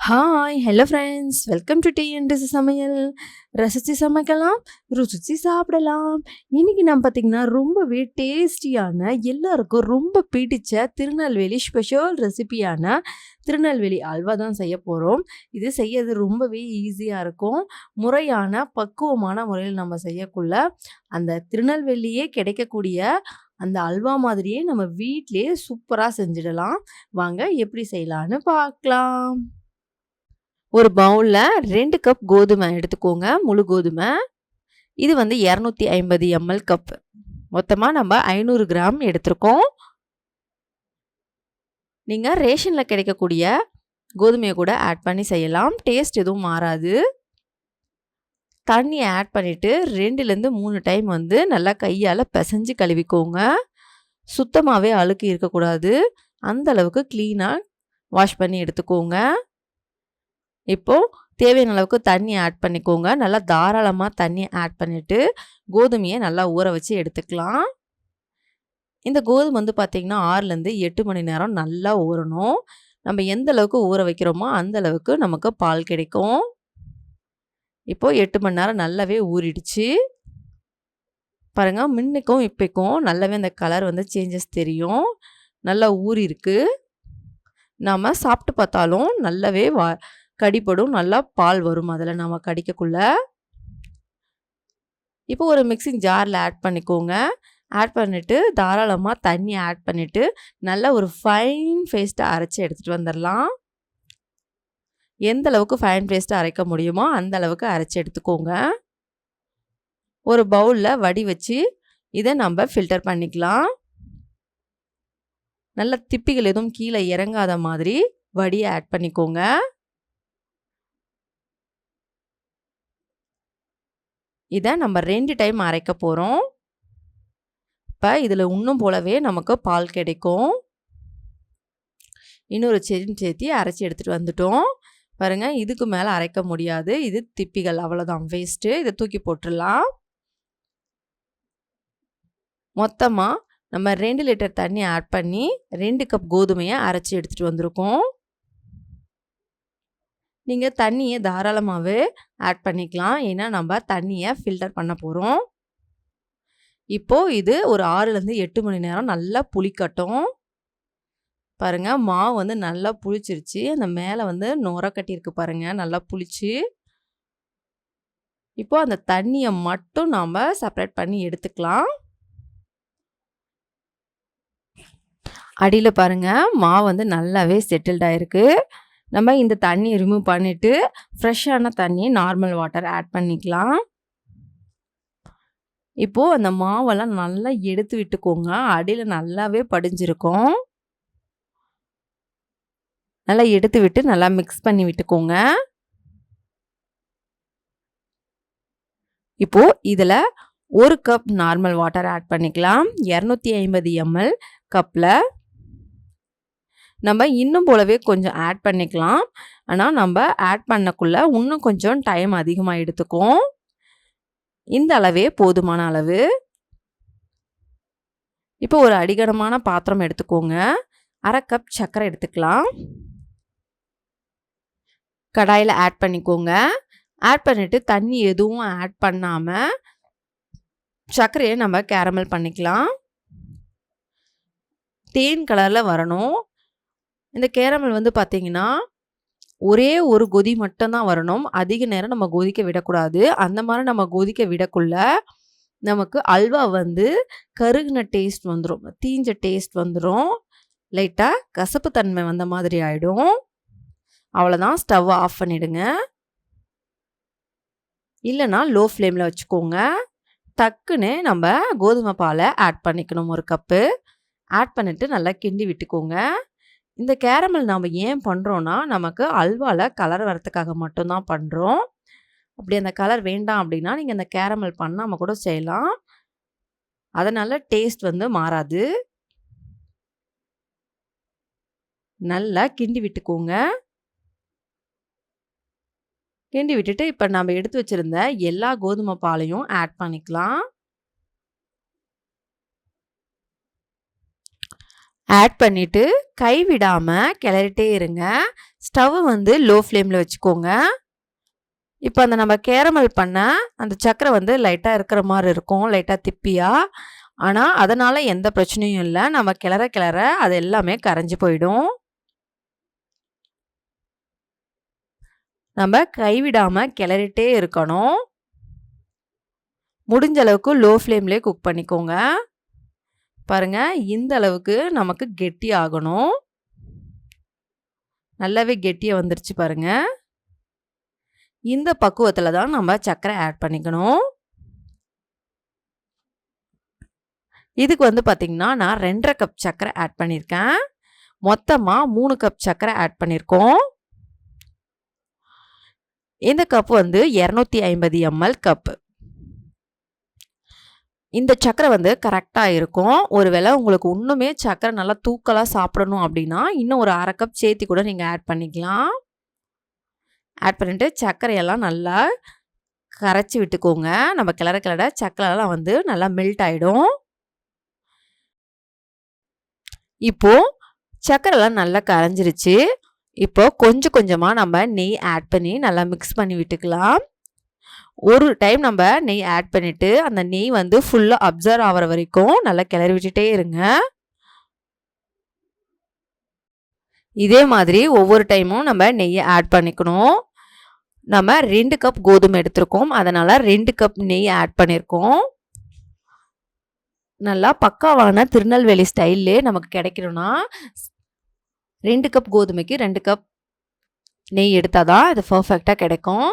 Hi hello friends welcome to tea and சமையல் ரசித்து சமைக்கலாம் ருசித்து சாப்பிடலாம். இன்றைக்கி நான் பார்த்திங்கன்னா ரொம்பவே டேஸ்டியான எல்லாருக்கும் ரொம்ப பிடிச்ச திருநெல்வேலி ஸ்பெஷல் ரெசிபியான திருநெல்வேலி அல்வா தான் செய்ய போகிறோம் இது செய்யறது ரொம்பவே ஈஸியாக இருக்கும். முறையான பக்குவமான முறையில் நம்ம செய்யக்குள்ள அந்த திருநெல்வேலியே கிடைக்கக்கூடிய அந்த அல்வா மாதிரியே நம்ம வீட்டிலேயே சூப்பராக செஞ்சிடலாம். வாங்க எப்படி செய்யலான்னு பார்க்கலாம். ஒரு பவுலில் ரெண்டு கப் கோதுமை எடுத்துக்கோங்க முழு கோதுமை. இது வந்து இரநூத்தி ஐம்பது எம்எல் கப் மொத்தமாக நம்ம ஐநூறு கிராம் எடுத்திருக்கோம். நீங்கள் ரேஷனில் கிடைக்கக்கூடிய கோதுமையை கூட ஆட் பண்ணி செய்யலாம். டேஸ்ட் எதுவும் மாறாது. தண்ணியை ஆட் பண்ணிவிட்டு ரெண்டுலேருந்து மூணு டைம் வந்து நல்லா கையால் பிசைஞ்சு கழுவிக்கோங்க. சுத்தமாகவே அழுக்கு இருக்கக்கூடாது. அந்த அளவுக்கு க்ளீனாக வாஷ் பண்ணி எடுத்துக்கோங்க. இப்போது தேவையான அளவுக்கு தண்ணி ஆட் பண்ணிக்கோங்க. நல்லா தாராளமாக தண்ணி ஆட் பண்ணிவிட்டு கோதுமையை நல்லா ஊற வச்சு எடுத்துக்கலாம். இந்த கோதுமை வந்து பார்த்திங்கன்னா ஆறுலேருந்து எட்டு மணி நேரம் நல்லா ஊறணும். நம்ம எந்த அளவுக்கு ஊற வைக்கிறோமோ அந்த அளவுக்கு நமக்கு பால் கிடைக்கும். இப்போது எட்டு மணி நேரம் நல்லாவே ஊறிடுச்சு. பாருங்கள் முன்னுக்கும் இப்போக்கும் நல்லாவே அந்த கலர் வந்து சேஞ்சஸ் தெரியும். நல்லா ஊறிருக்கு. நாம் சாப்பிட்டு பார்த்தாலும் நல்லாவே வா கடிப்படும் நல்லா பால் வரும் அதில் நம்ம கடிக்கக்குள்ள. இப்போ ஒரு மிக்சிங் ஜாரில் ஆட் பண்ணிக்கோங்க. ஆட் பண்ணிவிட்டு தாராளமாக தண்ணி ஆட் பண்ணிவிட்டு நல்லா ஒரு ஃபைன் பேஸ்ட்டை அரைச்சி எடுத்துகிட்டு வந்துடலாம் எந்த அளவுக்கு ஃபைன் பேஸ்ட்டு அரைக்க முடியுமோ அந்த அளவுக்கு அரைச்சி எடுத்துக்கோங்க. ஒரு பவுலில் வடி வச்சு இதை நம்ம ஃபில்டர் பண்ணிக்கலாம். நல்ல திப்பிகள் எதுவும் கீழே இறங்காத மாதிரி வடியை ஆட் பண்ணிக்கோங்க. இதை நம்ம ரெண்டு டைம் அரைக்க போகிறோம் இப்போ இதில் இன்னும் போலவே நமக்கு பால் கிடைக்கும். இன்னொரு செடி சேர்த்தி அரைச்சி எடுத்துகிட்டு வந்துட்டோம். பாருங்கள் இதுக்கு மேலே அரைக்க முடியாது. இது திப்பிகள் அவ்வளோதான் வேஸ்ட்டு இதை தூக்கி போட்டுடலாம். மொத்தமாக நம்ம ரெண்டு லிட்டர் தண்ணி ஆட் பண்ணி ரெண்டு கப் கோதுமையை அரைச்சி எடுத்துகிட்டு வந்திருக்கோம். நீங்கள் தண்ணியை தாராளமாகவே ஆட் பண்ணிக்கலாம். ஏன்னா நம்ம தண்ணியை ஃபில்டர் பண்ண போகிறோம் இப்போது இது ஒரு ஆறுலேருந்து எட்டு மணி நேரம் நல்லா புளிக்கட்டும். பாருங்கள் மாவு வந்து நல்லா புளிச்சிருச்சு. அந்த மேலே வந்து நுர கட்டியிருக்கு பாருங்கள் நல்லா புளிச்சு. இப்போது அந்த தண்ணியை மட்டும் நாம் செப்பரேட் பண்ணி எடுத்துக்கலாம். அடியில் பாருங்கள் மாவு வந்து நல்லாவே செட்டில்ட் ஆகிருக்கு நம்ம இந்த தண்ணியை ரிமூவ் பண்ணிவிட்டு ஃப்ரெஷ்ஷான தண்ணியை நார்மல் வாட்டர் ஆட் பண்ணிக்கலாம். இப்போது அந்த மாவெல்லாம் நல்லா எடுத்து விட்டுக்கோங்க. அடியில் நல்லாவே படிஞ்சிருக்கும். நல்லா எடுத்து விட்டு நல்லா மிக்ஸ் பண்ணி விட்டுக்கோங்க. இப்போது இதில் ஒரு கப் நார்மல் வாட்டர் ஆட் பண்ணிக்கலாம். இரநூத்தி ஐம்பது எம்எல் கப்பில் நம்ம இன்னும் போலவே கொஞ்சம் ஆட் பண்ணிக்கலாம். ஆனால் நம்ம ஆட் பண்ணக்குள்ள இன்னும் கொஞ்சம் டைம் அதிகமாக எடுத்துக்கும் இந்த அளவே போதுமான அளவு. இப்போ ஒரு அடிகனமான பாத்திரம் எடுத்துக்கோங்க. அரை கப் சர்க்கரை எடுத்துக்கலாம். கடாயில் ஆட் பண்ணிக்கோங்க. ஆட் பண்ணிவிட்டு தண்ணி எதுவும் ஆட் பண்ணாமல் சர்க்கரையை நம்ம கேரமல் பண்ணிக்கலாம். தேன் கலரில் வரணும். இந்த கேரமல் வந்து பார்த்திங்கன்னா ஒரே ஒரு கொதி மட்டும்தான் வரணும். அதிக நேரம் நம்ம கொதிக்க விடக்கூடாது. அந்த மாதிரி நம்ம கொதிக்க விடக்குள்ள நமக்கு அல்வா வந்து கருகின டேஸ்ட் வந்துடும் தீஞ்ச டேஸ்ட் வந்துடும் லைட்டாக கசப்பு தன்மை வந்த மாதிரி ஆகிடும் அவ்வளோதான் ஸ்டவ் ஆஃப் பண்ணிவிடுங்க இல்லைனா லோ ஃப்ளேமில் வச்சுக்கோங்க. டக்குன்னு நம்ம கோதுமை பாலை ஆட் பண்ணிக்கணும் ஒரு கப்பு. ஆட் பண்ணிவிட்டு நல்லா கிண்டி விட்டுக்கோங்க. இந்த கேரமல் நாம் ஏன் பண்ணுறோன்னா நமக்கு அல்வாவில் கலர் வரத்துக்காக மட்டும்தான் பண்ணுறோம் அப்படி அந்த கலர் வேண்டாம் அப்படின்னா நீங்கள் அந்த கேரமல் பண்ணாமல் கூட செய்யலாம். அதனால் டேஸ்ட் வந்து மாறாது. நல்லா கிண்டி விட்டுக்கோங்க. கிண்டி விட்டுட்டு இப்போ நம்ம எடுத்து வச்சுருந்த எல்லா கோதுமை பாலையும் ஆட் பண்ணிக்கலாம். ஆட் பண்ணிவிட்டு கைவிடாமல் கிளறிட்டே இருங்க. ஸ்டவ் வந்து லோ ஃப்ளேமில் வச்சுக்கோங்க. இப்போ அந்த நம்ம கேரமல் பண்ண அந்த சக்கரை வந்து லைட்டாக இருக்கிற மாதிரி இருக்கும். லைட்டாக திப்பியாக ஆனால் அதனால் எந்த பிரச்சனையும் இல்லை. நம்ம கிளற கிளற அது எல்லாமே கரைஞ்சி போயிடும். நம்ம கைவிடாமல் கிளறிட்டே இருக்கணும். முடிஞ்ச அளவுக்கு லோ ஃப்ளேம்லேயே குக் பண்ணிக்கோங்க. பாருங்கள் இந்த அளவுக்கு நமக்கு கெட்டி ஆகணும். நல்லாவே கெட்டியாக வந்துருச்சு பாருங்கள் இந்த பக்குவத்தில் தான் நம்ம சர்க்கரை ஆட் பண்ணிக்கணும். இதுக்கு வந்து பார்த்திங்கன்னா நான் ரெண்டரை கப் சர்க்கரை ஆட் பண்ணியிருக்கேன் மொத்தமாக மூணு கப் சர்க்கரை ஆட் பண்ணியிருக்கோம் இந்த கப் வந்து இரநூத்தி ஐம்பது எம்எல் கப்பு இந்த சக்கரை வந்து கரெக்டாக இருக்கும். ஒருவேளை உங்களுக்கு இன்னுமே சக்கரை நல்லா தூக்கலாக சாப்பிடணும் அப்படின்னா இன்னும் ஒரு அரை கப் சேர்த்தி கூட நீங்கள் ஆட் பண்ணிக்கலாம். ஆட் பண்ணிவிட்டு சர்க்கரையெல்லாம் நல்லா கரைச்சி விட்டுக்கோங்க. நம்ம கிளற கிளற சக்கரைலாம் வந்து நல்லா மெல்ட் ஆகிடும் இப்போது சக்கரைலாம் நல்லா கரைஞ்சிருச்சு. இப்போ கொஞ்சம் கொஞ்சமாக நம்ம நெய் ஆட் பண்ணி நல்லா மிக்ஸ் பண்ணி விட்டுக்கலாம். ஒரு டைம் நம்ம நெய் ஆட் பண்ணிவிட்டு அந்த நெய் வந்து ஃபுல்லாக அப்சர்வ் ஆகிற வரைக்கும் நல்லா கிளறி விட்டுட்டே இருங்க. இதே மாதிரி ஒவ்வொரு டைமும் நம்ம நெய்யை ஆட் பண்ணிக்கணும். நம்ம ரெண்டு கப் கோதுமை எடுத்திருக்கோம். அதனால் ரெண்டு கப் நெய் ஆட் பண்ணியிருக்கோம் நல்லா பக்காவான திருநெல்வேலி ஸ்டைல்லே நமக்கு கிடைக்கணும்னா ரெண்டு கப் கோதுமைக்கு ரெண்டு கப் நெய் எடுத்தால் தான் இது பர்ஃபெக்டாக கிடைக்கும்.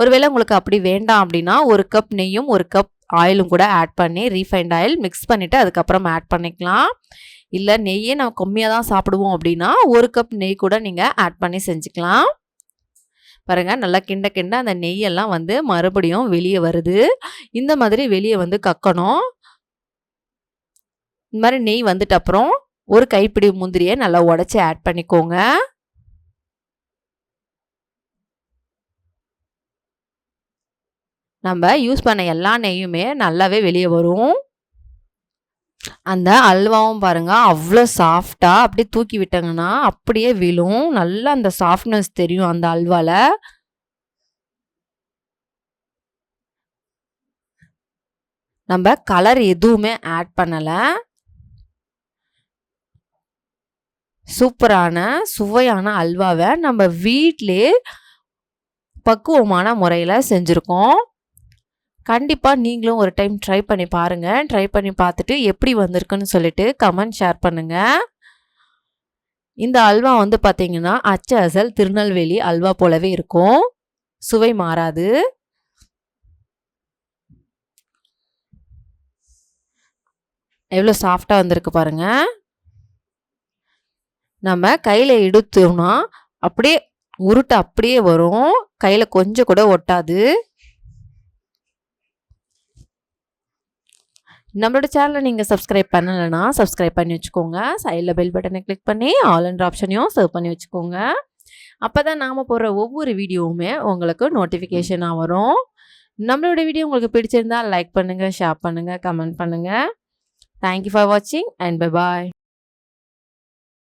ஒருவேளை உங்களுக்கு அப்படி வேண்டாம் அப்படின்னா ஒரு கப் நெய்யும் ஒரு கப் ஆயிலும் கூட ஆட் பண்ணி ரீஃபைண்ட் ஆயில் மிக்ஸ் பண்ணிவிட்டு அதுக்கப்புறம் ஆட் பண்ணிக்கலாம். இல்லை நெய்யே நம்ம கம்மியாக தான் சாப்பிடுவோம் அப்படின்னா ஒரு கப் நெய் கூட நீங்கள் ஆட் பண்ணி செஞ்சுக்கலாம். பாருங்கள் நல்லா கிண்ட கிண்ட அந்த நெய்யெல்லாம் வந்து மறுபடியும் வெளியே வருது. இந்த மாதிரி வெளியே வந்து கக்கணும். இந்த மாதிரி நெய் வந்துட்டு அப்புறம் ஒரு கைப்பிடி முந்திரியை நல்லா உடச்சி ஆட் பண்ணிக்கோங்க. நம்ம யூஸ் பண்ண எல்லா நெய்யுமே நல்லாவே வெளியே வரும். அந்த அல்வாவும் பாருங்க அவ்வளோ சாஃப்டாக அப்படியே தூக்கி விட்டாங்கன்னா அப்படியே விழும். நல்லா அந்த சாஃப்ட்னஸ் தெரியும் அந்த அல்வாவில் நம்ம கலர் எதுவுமே ஆட் பண்ணலை. சூப்பரான சுவையான அல்வாவை நம்ம வீட்டிலே பக்குவமான முறையில் செஞ்சுருக்கோம். கண்டிப்பாக நீங்களும் ஒரு டைம் ட்ரை பண்ணி பாருங்கள் ட்ரை பண்ணி பார்த்துட்டு எப்படி வந்திருக்குன்னு சொல்லிட்டு கமெண்ட் ஷேர் பண்ணுங்கள் இந்த அல்வா வந்து பார்த்தீங்கன்னா அச்ச அசல் திருநெல்வேலி அல்வா போலவே இருக்கும். சுவை மாறாது. எவ்வளோ சாஃப்டாக வந்திருக்கு பாருங்கள் நம்ம கையில் எடுத்தோம்னா அப்படியே உருட்டு அப்படியே வரும். கையில் கொஞ்சம் கூட ஒட்டாது. நம்மளோட சேனலை நீங்கள் சப்ஸ்கிரைப் பண்ணலைன்னா சப்ஸ்கிரைப் பண்ணி வச்சுக்கோங்க. சைடில் பெல் பட்டனை கிளிக் பண்ணி ஆல் அண்ட் ஆப்ஷனையும் சர்வ் பண்ணி வச்சுக்கோங்க. அப்போ தான் நாம் போடுற ஒவ்வொரு வீடியோவுமே உங்களுக்கு நோட்டிஃபிகேஷனாக வரும். நம்மளோட வீடியோ உங்களுக்கு பிடிச்சிருந்தால் லைக் பண்ணுங்கள் ஷேர் பண்ணுங்கள் கமெண்ட் பண்ணுங்கள் தேங்க்யூ ஃபார் வாட்சிங் அண்ட் பை பாய்